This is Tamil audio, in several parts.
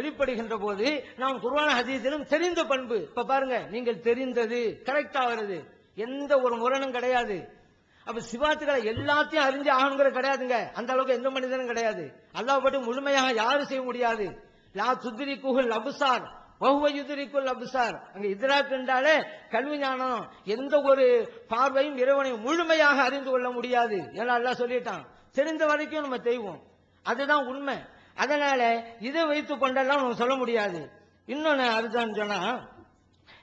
வெளிப்படுகின்ற போது நாம் குர்ஆன் ஹதீஸிலும் தெரிந்த பண்பு. இப்ப பாருங்க நீங்கள் தெரிந்தது கரெக்டா வருது. எந்த ஒரு முரணும் கிடையாது. அப்ப சிவாத்துக்களை எல்லாத்தையும் அறிஞ்சு ஆகணுங்கிறது கிடையாதுங்க. அந்த அளவுக்கு எந்த மனிதனும் கிடையாது. அல்லாஹ் முழுமையாக யாரும் செய்ய முடியாது. லா துதிரி குஹுல் அபுசார் வஹுவ யுதிரிக்குல் அபுசார் அங்க இத்ராக் என்றாலே கல்வி ஞானம். எந்த ஒரு பார்வையும் இறைவனையும் முழுமையாக அறிந்து கொள்ள முடியாது. ஏன்னா எல்லாம் சொல்லிட்டான் தெரிந்த வரைக்கும் நம்ம செய்வோம். அதுதான் உண்மை. அதனால இதை வைத்து கொண்டெல்லாம் நம்ம சொல்ல முடியாது. இன்னொன்னு அர்த்தம் சொன்னா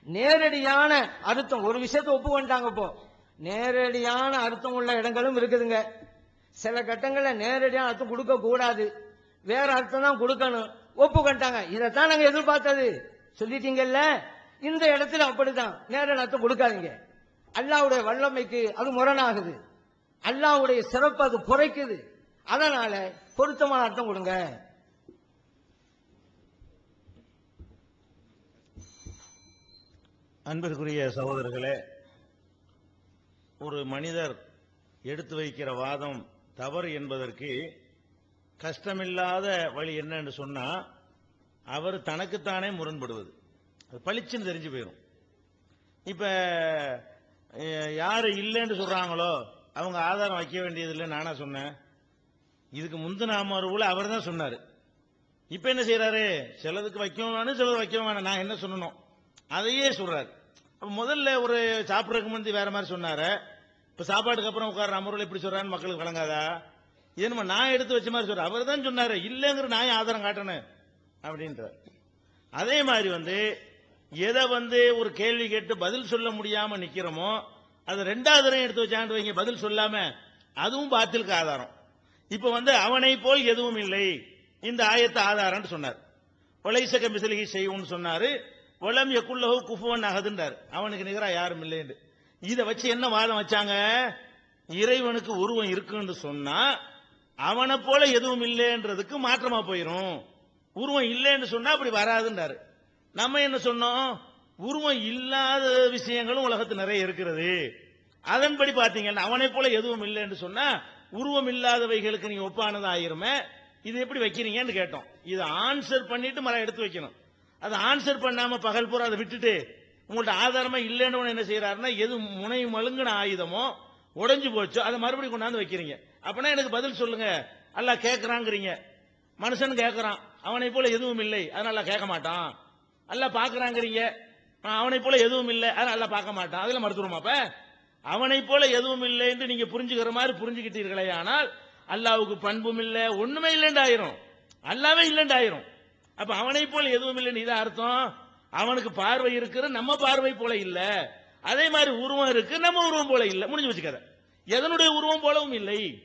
நேரடியான அர்த்தம் ஒரு விஷயத்தை ஒப்புக்கொண்டாங்க இப்போ. நேரடியான அர்த்தம் உள்ள இடங்களும் இருக்குதுங்க. சில கட்டங்களில் நேரடியான அர்த்தம் கொடுக்க கூடாது. வேற அர்த்தம் தான் கொடுக்கணும். ஒப்புக்கொண்டாங்க இதைத்தான் நாங்க எதிர்பார்த்தது. சொல்லிட்டீங்கல்ல? இந்த இடத்துல அப்படிதான் நேரடி அர்த்தம் கொடுக்காதீங்க. அல்லாவுடைய வல்லமைக்கு அது முரணாகுது. அல்லாவுடைய சிறப்பு அது குறைக்குது அதனால பொருத்தமான அர்த்தம் கொடுங்க. அன்பிற்குரிய சகோதரர்களே ஒரு மனிதர் எடுத்து வைக்கிற வாதம் தவறு என்பதற்கு கஷ்டமில்லாத வழி என்னன்னு சொன்னா அவர் தனக்குத்தானே முரண்படுவது. அது பளிச்சுன்னு தெரிஞ்சு போயிடும் இப்ப யாரு இல்லைன்னு சொல்றாங்களோ அவங்க ஆதாரம் வைக்க வேண்டியதில்லை நானா சொன்னேன். இதுக்கு முந்தின அமர்வுல அவர் தான் சொன்னாரு. இப்ப என்ன செய்யறாரு சிலதுக்கு வைக்கவும் வேணும் சிலது வைக்கவும் வேணாம். நான் என்ன சொல்லணும்? அதையே சொல்றாரு. அப்ப முதல்ல ஒரு சாப்பிட்றதுக்கு முந்தி வேற மாதிரி சொன்னாரு. இப்ப சாப்பாட்டுக்கு அப்புறம் உட்கார அமர்வுல இப்படி சொல்றான்னு மக்களுக்கு வழங்காதா இது நம்ம நான் எடுத்து வச்ச மாதிரி சொல்ற அவர் தான் சொன்னாரு இல்லைங்கிற நான் ஆதாரம் காட்டணும் அப்படின்றார். அதே மாதிரி வந்து எதை வந்து ஒரு கேள்வி கேட்டு பதில் சொல்ல முடியாம நிக்கிறோமோ அது ரெண்டாவது எடுத்து வச்சாண்டு வைங்க பதில் சொல்லாம அதுவும் பாத்திலுக்கு ஆதாரம். இப்ப வந்து அவனை போல் எதுவும் இல்லை. இந்த ஆயத்த ஆதாரம் சொன்னார். ஒலைசக மிசிலிகி செய்வோம்னு சொன்னாரு. ஒலம் எக்குள்ளகோ குஃபுவன் அகதுன்றார். அவனுக்கு நிகரா யாரும் இல்லைன்னு. இதை வச்சு என்ன வாதம் வச்சாங்க? இறைவனுக்கு உருவம் இருக்குன்னு சொன்னா அவனை போல எதுவும் இல்லைன்றதுக்கு மாற்றமா போயிரும். உருவம் இல்லைன்னு சொன்னா அப்படி வராதுன்றாரு. நம்ம என்ன சொன்னோம்? உருவம் இல்லாத விஷயங்களும் உலகத்து நிறைய இருக்கிறது. அதன்படி பாத்தீங்கன்னா அவனை போல எதுவும் இல்லைன்னு சொன்னா உருவம் இல்லாதவைகளுக்கு நீங்க ஒப்பானது ஆயிருமே இது எப்படி வைக்கிறீங்கன்னு கேட்டோம். இதை ஆன்சர் பண்ணிட்டு மரம் எடுத்து வைக்கணும். அதை ஆன்சர் பண்ணாம பகல் பூரா அதை விட்டுட்டு உங்கள்ட்ட ஆதாரமா இல்லைன்னு என்ன செய்யறாருன்னா எது முனை மழுங்கின ஆயுதமோ உடஞ்சு போச்சோ அதை மறுபடியும் கொண்டாந்து வைக்கிறீங்க. அப்பனா எனக்கு பதில் சொல்லுங்க. அல்ல கேட்கறாங்கிறீங்க. மனுஷன் கேட்கறான். அவனை போல எதுவும் இல்லை. அதனால கேட்க மாட்டான். அல்ல பாக்குறாங்கிறீங்க அவனை போல எதுவும் இல்லை. அதனால பார்க்க மாட்டான். அதுல மறுத்துருமாப்ப அவனை போல எதுவும் இல்லை என்று நீங்க புரிஞ்சுக்கிற மாதிரி புரிஞ்சுக்கிட்டீர்களே ஆனால் அல்லாவுக்கு பண்பும் இல்லை ஒண்ணுமே இல்லைன்னு ஆயிரும். அல்லாவே இல்லைன்னு ஆயிரும். அப்ப அவனை போல எதுவும் இல்லைன்னு இதான் அர்த்தம்? அவனுக்கு பார்வை இருக்கிற நம்ம பார்வை போல இல்ல. அதே மாதிரி உருவம் இருக்கு நம்ம உருவம் போல இல்ல. முடிஞ்சு வச்சுக்கத எதனுடைய உருவம் போலவும் இல்லை.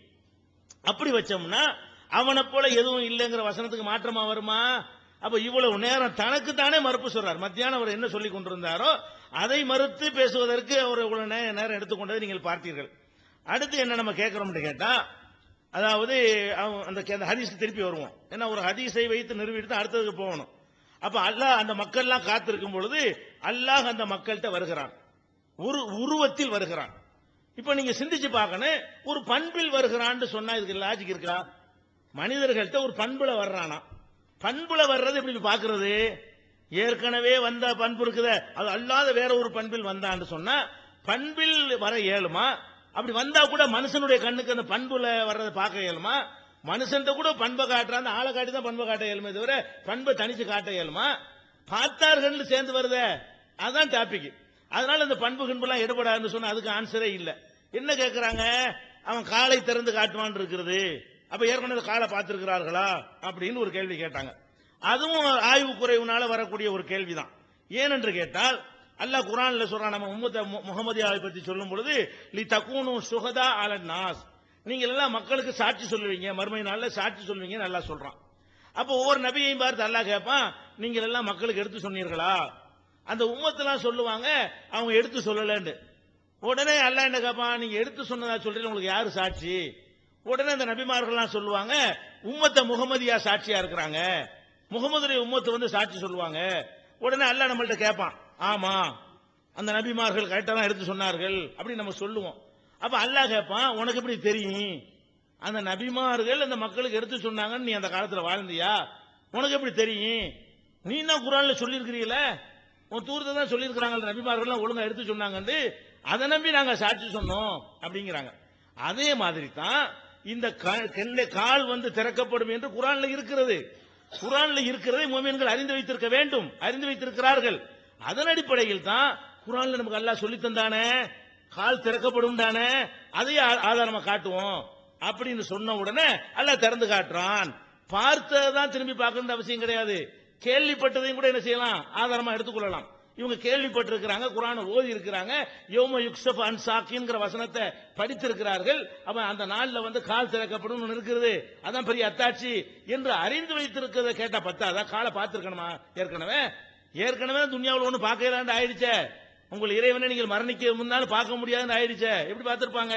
அப்படி வச்சோம்னா அவனை போல எதுவும் இல்லைங்கிற வசனத்துக்கு மாற்றமா வருமா? அப்ப இவ்வளவு நேரம் தனக்கு தானே மறுப்பு சொல்றார். மத்தியானம் அவர் என்ன சொல்லி கொண்டிருந்தாரோ அதை மறுத்து பேசுவதற்கு அவர் இவ்வளவு நேரம் எடுத்துக்கொண்டதை நீங்கள் பார்த்தீர்கள். அடுத்து என்ன நம்ம கேட்கிறோம்னு கேட்டா அதாவது அவன் அந்த கே- திருப்பி வருவோம். ஏன்னா ஒரு ஹதீஸை வைத்து நிறுவிட்டு தான் அடுத்ததுக்கு போகணும். அப்ப அல்லாஹ் அந்த மக்கள்லாம் காத்திருக்கும் பொழுது அல்லாஹ் அந்த மக்கள்கிட்ட வருகிறான். ஒரு உருவத்தில் வருகிறான். இப்ப நீங்க சிந்திச்சு பார்க்கணும் ஒரு பண்பில் வருகிறான்னு சொன்னா இதுக்கு லாஜிக் இருக்கா? மனிதர்கள்ட்ட ஒரு பண்புல வர்றானா? பண்புல வர்றது எப்படி பாக்குறது? ஏற்கனவே வந்த பண்பு இருக்குதே. அது அல்லாத வேற ஒரு பண்பில் வந்தான்னு சொன்னா பண்பில் வர இயலுமா? அப்படி வந்தா கூட மனுஷனுடைய கண்ணுக்கு அந்த பண்புல வர்றதை பார்க்க இயலுமா? மனுஷன்ட்ட கூட பண்பை காட்டுறான் அந்த ஆளை காட்டி தான் பண்பை காட்ட இயலுமே தவிர பண்பை தனிச்சு காட்ட இயலுமா? பார்த்தார்கள் சேர்ந்து வருதே. அதுதான் டாபிக் அதனால இந்த பண்பு கிண்புலாம் எடுபடாதுன்னு சொன்னா அதுக்கு ஆன்சரே இல்லை. என்ன கேட்கிறாங்க அவன் காலை திறந்து காட்டுவான் இருக்கிறது. அப்ப ஏற்கனவே காலை பார்த்திருக்கிறார்களா அப்படின்னு ஒரு கேள்வி கேட்டாங்க. அதுவும் ஆய்வு குறைவுனால வரக்கூடிய ஒரு கேள்விதான். ஏனென்று கேட்டால் அல்லாஹ் குரான்ல சொல்றான் நம்ம முகமது மு- முகமதியாவை பத்தி சொல்லும் பொழுது லி தக்கூனு சுகதா அல நாஸ். நீங்க எல்லாம் மக்களுக்கு சாட்சி சொல்லுவீங்க மறுமை நாள்ல சாட்சி சொல்லுவீங்க நல்லா சொல்றான். அப்ப ஒவ்வொரு நபியையும் பார்த்து அல்லாஹ் கேட்பான் நீங்க எல்லாம் மக்களுக்கு எடுத்து சொன்னீர்களா? அந்த உம்மத்தெல்லாம் சொல்லுவாங்க அவங்க எடுத்து சொல்லலன்னு. உடனே அல்லாஹ் என்ன கேட்பான் நீங்க எடுத்து சொன்னதா சொல்றீங்க உங்களுக்கு யாரு சாட்சி? உடனே அந்த நபிமார்கள்லாம் சொல்லுவாங்க உம்மத்தை முகமதியா சாட்சியா இருக்கிறாங்க. முகமதுடைய உம்மத்து வந்து சாட்சி சொல்லுவாங்க. உடனே அல்லாஹ் நம்மள்ட்ட கேட்பான் ஆமா அந்த நபிமார்கள் கரெக்டா தான் எடுத்து சொன்னார்கள் அப்படின்னு நம்ம சொல்லுவோம். அப்ப அல்லாஹ் கேட்பான் உனக்கு எப்படி தெரியும்? அந்த நபிமார்கள் அந்த மக்களுக்கு எடுத்து சொன்னாங்கன்னு நீ அந்த காலத்தில் வாழ்ந்தியா? உனக்கு எப்படி தெரியும்? நீ தான் குரான்ல சொல்லியிருக்கிறீங்கள? உன் தூரத்தை தான் சொல்லியிருக்கிறாங்க நபிமார்கள்லாம் ஒழுங்கா எடுத்து சொன்னாங்கன்னு. அதை நம்பி நாங்கள் சாட்சி சொன்னோம் அப்படிங்கிறாங்க. அதே மாதிரி தான் இந்த கா- கால் வந்து திறக்கப்படும் என்று குரான்ல இருக்கிறது. குரான்ல இருக்கிறதை மோமியன்கள் அறிந்து வைத்திருக்க வேண்டும். அறிந்து வைத்திருக்கிறார்கள். அதன் அடிப்படையில் தான் குரான்ல நமக்கு அல்லாஹ் சொல்லி தந்தானே கால் திறக்கப்படும் தானே? அதை ஆ- ஆதாரமா காட்டுவோம். அப்படின்னு சொன்ன உடனே அல்லாஹ் திறந்து காட்டுறான். பார்த்ததான் திரும்பி பார்க்கணுன்ற அவசியம் கிடையாது. கேள்விப்பட்டதையும் கூட என்ன செய்யலாம்? ஆதாரமா எடுத்துக்கொள்ளலாம். இவங்க கேள்விப்பட்டிருக்கிறாங்க குரான ஓதி இருக்கிறாங்க யோம யுக்ஸப் அன் சாக்கிங்கிற வசனத்தை படித்திருக்கிறார்கள். அவன் அந்த நாளில் வந்து கால் திறக்கப்படும் ஒன்று இருக்கிறது அதான் பெரிய அத்தாட்சி என்று அறிந்து வைத்திருக்கிறத கேட்டா பத்தாதா? காலை பார்த்துருக்கணுமா? ஏற்கனவே? ஏற்கனவே துன்யாவில் ஒன்று பார்க்கலான்னு ஆயிடுச்சே. உங்கள் இறைவனை நீங்கள் மரணிக்க முன்னால் பார்க்க முடியாதுன்னு ஆயிடுச்சே. எப்படி பார்த்துருப்பாங்க?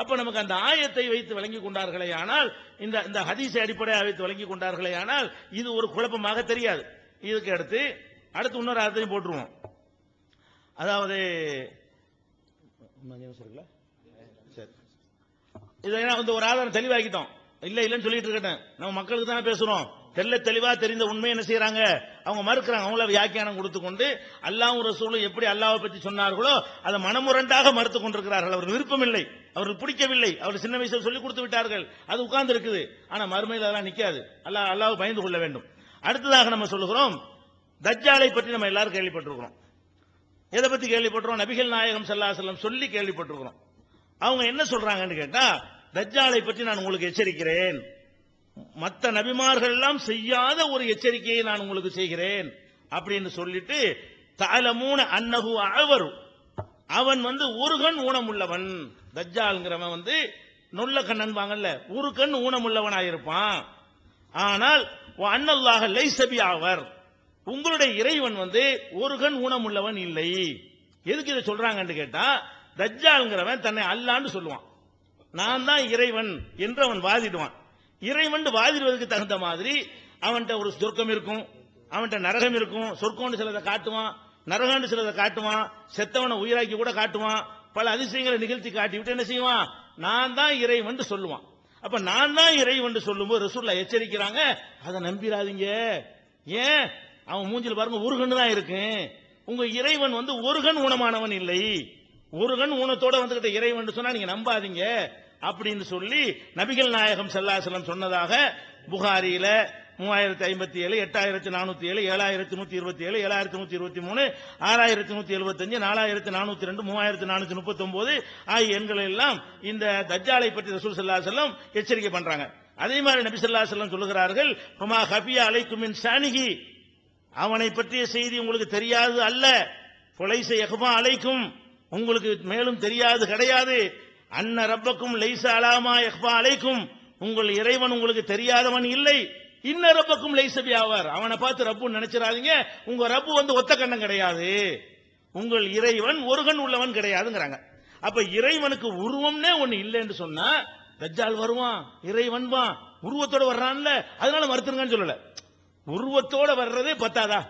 அப்ப நமக்கு அந்த ஆயத்தை வைத்து வழங்கி கொண்டார்களே ஆனால் இந்த இந்த ஹதீஸை அடிப்படையாக வைத்து வழங்கி கொண்டார்களே ஆனால் இது ஒரு குழப்பமாக தெரியாது. இதுக்கு அடுத்து அடுத்து இன்னொரு அர்த்தத்தையும் போட்டுருவோம். அதாவது இருக்குல்ல? சரி. இதை வந்து ஒரு ஆதாரம் தெளிவாக்கிட்டோம். இல்ல இல்லன்னு சொல்லிட்டு இருக்கேன் நம்ம மக்களுக்கு தானே பேசுறோம். தெல்ல தெளிவா தெரிந்த உண்மை என்ன செய்யறாங்க? அவங்க மறுக்கிறாங்க. அவங்கள வியாக்கியானம் கொடுத்து கொண்டு அல்லாஹ்வும் ரசூலும் எப்படி அல்லாஹ்வை பற்றி சொன்னார்களோ அதை மனமுரண்டாக மறுத்து கொண்டிருக்கிறார்கள். அவருக்கு விருப்பம் இல்லை அவருக்கு பிடிக்கவில்லை. அவர் சின்ன வயசுல சொல்லி கொடுத்து விட்டார்கள். அது உட்கார்ந்து இருக்குது ஆனா மறுமையில் அதெல்லாம் நிக்காது. அல்லாஹ் அல்லாஹ் பயந்து கொள்ள வேண்டும். அடுத்ததாக நம்ம சொல்லுகிறோம் தஜ்ஜாலை பற்றி நம்ம எல்லாரும் கேள்விப்பட்டிருக்கிறோம். எதை பத்தி கேள்விப்பட்டிருக்கோம் நபிகள் நாயகம் சல்லா செல்லம் சொல்லி கேள்விப்பட்டிருக்கிறோம். அவங்க என்ன சொல்றாங்கன்னு கேட்டா தஜ்ஜாலை பற்றி நான் உங்களுக்கு எச்சரிக்கிறேன். மற்ற நபிமார்கள் எல்லாம் செய்யாத ஒரு எச்சரிக்கையை நான் உங்களுக்கு செய்கிறேன். அப்படின்னு சொல்லிட்டு தாலமூன அன்னகு அழவரு அவன் வந்து ஒரு கண் ஊனமுள்ளவன். தஜ்ஜால்ங்கிறவன் வந்து நொல்ல கண்ணன் வாங்கல்ல ஒரு கண் ஊனமுள்ளவனாயிருப்பான். ஆனால் அன்னல்லாக லைசபி ஆவர் உங்களுடைய இறைவன் வந்து ஒரு கண் ஊனமுள்ளவன் இல்லை. எதுக்கு இதை சொல்றாங்கன்னு கேட்டா தஜ்ஜால்ங்கிறவன் தன்னை அல்லான்னு சொல்லுவான். நான் தான் இறைவன் என்று அவன் வாதிடுவான். இறைவன் வாதிடுவதற்கு தகுந்த மாதிரி அவன்கிட்ட ஒரு சொர்க்கம் இருக்கும் அவன்கிட்ட நரகம் இருக்கும். சொர்க்கம்னு சிலதை காட்டுவான் நரகம்னு சிலதை காட்டுவான். செத்தவனை உயிராக்கி கூட காட்டுவான். பல அதிசயங்களை நிகழ்த்தி காட்டி விட்டு என்ன செய்வான்? நான் தான் இறைவன் சொல்லுவான். அப்ப நான் தான் இறைவன் சொல்லும்போது ரசூல்லா எச்சரிக்கிறாங்க. அதை நம்பிடாதீங்க ஏன்? அவன் மூஞ்சில் பாருங்க ஒரு கண்ணு தான் இருக்கு. உங்க இறைவன் வந்து ஒரு கண் ஊனமானவன் இல்லை. ஒரு கண் ஊனத்தோட வந்துகிட்ட இறைவன் சொன்னா நீங்க நம்பாதீங்க. அப்படின்னு சொல்லி நபிகள் நாயகம் செல்லாசலம் சொன்னதாக புகாரியில மூவாயிரத்தி ஐம்பத்தி ஏழு எட்டாயிரத்தி நானூத்தி ஏழு ஏழாயிரத்தி நூத்தி இருபத்தி ஏழு ஏழாயிரத்தி நூத்தி இருபத்தி மூணு ஆறாயிரத்தி நூத்தி எழுபத்தஞ்சு நாலாயிரத்தி நானூத்தி ரெண்டு மூவாயிரத்தி நானூத்தி முப்பத்தி ஒன்பது ஆகிய எண்களை எல்லாம் இந்த தஜ்ஜாலை பற்றி ரசூல் சல்லா செல்லம் எச்சரிக்கை பண்றாங்க. அதே மாதிரி நபி சொல்லா செல்லம் சொல்லுகிறார்கள் ஹபியா அலைக்கும் மின் சானிகி அவனை பற்றிய செய்தி உங்களுக்கு தெரியாது அல்ல. புலைச யகுமா அழைக்கும் உங்களுக்கு மேலும் தெரியாது கிடையாது. அன்ன ரப்பக்கும் லைச அலாமா எஹ்பா அழைக்கும் உங்கள் இறைவன் உங்களுக்கு தெரியாதவன் இல்லை. இன்ன ரப்பக்கும் லைசபி ஆவார். அவனை பார்த்து ரப்பு நினைச்சிடாதீங்க. உங்க ரப்பு வந்து ஒத்த கண்ணம் கிடையாது. உங்கள் இறைவன் ஒரு கண் உள்ளவன் கிடையாதுங்கிறாங்க. அப்ப இறைவனுக்கு உருவம்னே ஒண்ணு இல்லைன்னு சொன்னா தஜ்ஜால் வருவான் இறைவன் வான். உருவத்தோட வர்றான்ல. அதனால மறுத்துருங்கன்னு சொல்லல. உருவத்தோட வர்றதே பத்தாதா?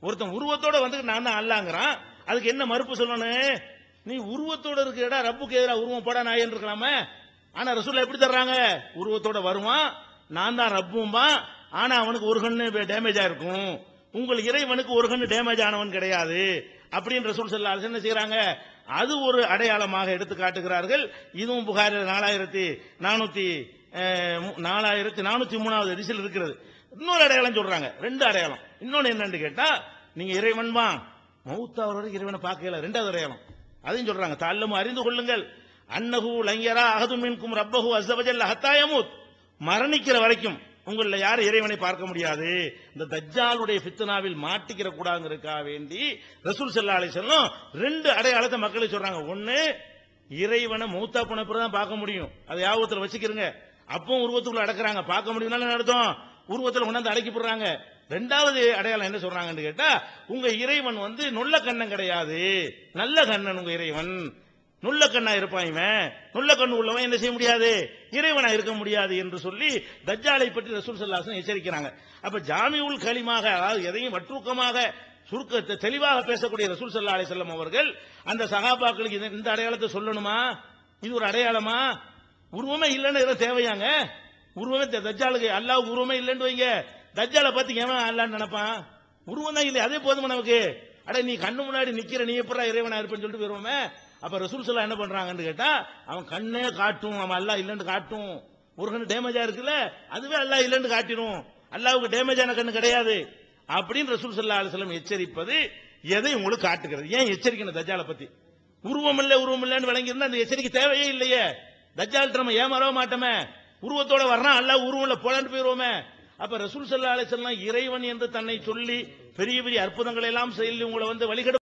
ஒருத்தன் உருவத்தோட வந்து நான் தான் அல்லாங்கிறான். அதுக்கு என்ன மறுப்பு சொல்லணும் நீ உருவத்தோட இருக்கிறடா ரப்புக்கு எதிராக உருவம் போடா நான் இருக்கலாமே. ஆனா ரசூல்லா எப்படி தர்றாங்க? உருவத்தோட வருவான் நான் தான் ரப்பும்பா ஆனா அவனுக்கு ஒரு கண்ணு டேமேஜ் ஆயிருக்கும். உங்கள் இறைவனுக்கு ஒரு கண்ணு டேமேஜ் ஆனவன் கிடையாது. அப்படின்னு ரசூல் செல்லா என்ன செய்யறாங்க அது ஒரு அடையாளமாக எடுத்து காட்டுகிறார்கள். இதுவும் புகாரில் நாலாயிரத்தி நானூத்தி மு- நாலாயிரத்தி நானூத்தி மூணாவது எடிசில் இருக்கிறது. இன்னொரு அடையாளம் சொல்றாங்க. ரெண்டு அடையாளம். இன்னொன்னு என்னன்னு கேட்டா நீங்க இறைவன் வா. மௌத்தாவர் வரைக்கும் இறைவனை பார்க்கல. ரெண்டாவது அடையாளம். அதையும் சொல்றாங்க. தள்ளமும் அறிந்து கொள்ளுங்கள். அன்னகு லங்கரா அகது மின்கும் ரப்பஹு அஸ்ஸவஜல் ஹத்தாயமுத் மரணிக்கிற வரைக்கும் உங்களில் யாரும் இறைவனை பார்க்க முடியாது? இந்த தஜ்ஜாலுடைய பித்தனாவில் மாட்டிக்கிற கூடாதுங்கிறதுக்காக வேண்டி ரசூல் செல்லா அலைஹி ரெண்டு அடையாளத்தை மக்களுக்கு சொல்றாங்க. ஒன்னு இறைவனை மூத்தா போன பிறகு தான் பார்க்க முடியும். அதை யாபத்தில் வச்சுக்கிறங்க அப்பவும் உருவத்துக்குள்ள அடக்குறாங்க. பார்க்க முடியும்னால என்ன அர்த்தம்? உருவத்தில் கொண்டாந்து அடக்கி போடுறாங்க ரெண்டாவது அடையாளம் என்ன சொல்றாங்கன்னு கேட்டா உங்க இறைவன் வந்து நொல்ல கண்ணன் கிடையாது. நல்ல கண்ணன் உங்க இறைவன். நுள்ள கண்ணா இருப்பான் இவன். நுள்ள கண்ணு உள்ளவன் என்ன செய்ய முடியாது? இறைவனா இருக்க முடியாது என்று சொல்லி தஜ்ஜாலை பற்றி ரசூல் சல்லாசன் எச்சரிக்கிறாங்க. அப்ப ஜாமியுல் கலிமாக அதாவது எதையும் வற்றுக்கமாக சுருக்க தெளிவாக பேசக்கூடிய ரசூல் சல்லா அலி செல்லம் அவர்கள் அந்த சகாபாக்களுக்கு இந்த அடையாளத்தை சொல்லணுமா? இது ஒரு அடையாளமா? உருவமே இல்லைன்னு எதுவும் தேவையாங்க? உருவமே தே- தஜ்ஜாலுக்கு அல்லாஹ் உருவமே இல்லைன்னு வைங்க. தஜ்ஜாலை பார்த்து ஏன் அல்லான்னு நினைப்பான். உருவம் தான் இல்லை அதே போதுமா நமக்கு? அட நீ கண்ணு முன்னாடி நிக்கிற நீ எப்படா இறைவனா இருப்பேன்னு சொல்லிட்டு வருவோமே அப்ப ரசூல் சொல்லா என்ன பண்றாங்கன்னு கேட்டா அவன் கண்ணே காட்டும் அவன் அல்லா இல்லைன்னு காட்டும். ஒரு கண்ணு டேமேஜா இருக்குல்ல அதுவே அல்லா இல்லைன்னு காட்டிடும். அல்லாவுக்கு டேமேஜான கண்ணு கிடையாது. அப்படின்னு ரசூல் சல்லா அலுவலம் எச்சரிப்பது எதை உங்களுக்கு காட்டுகிறது? ஏன் எச்சரிக்கணும் தஜாலை பத்தி? உருவம் இல்ல உருவம் இல்லைன்னு விளங்கியிருந்தா அந்த எச்சரிக்கை தேவையே இல்லையே. தஜால் நம்ம ஏமாறவே மாட்டோமே. உருவத்தோட வர்றான் அல்ல உருவம் இல்ல போலான்னு போயிருவோமே. அப்ப ரசூல் சல்லா அலிசல்லாம் இறைவன் என்று தன்னை சொல்லி பெரிய பெரிய அற்புதங்களை எல்லாம் செய்து உங்களை வந்து வழிகெடு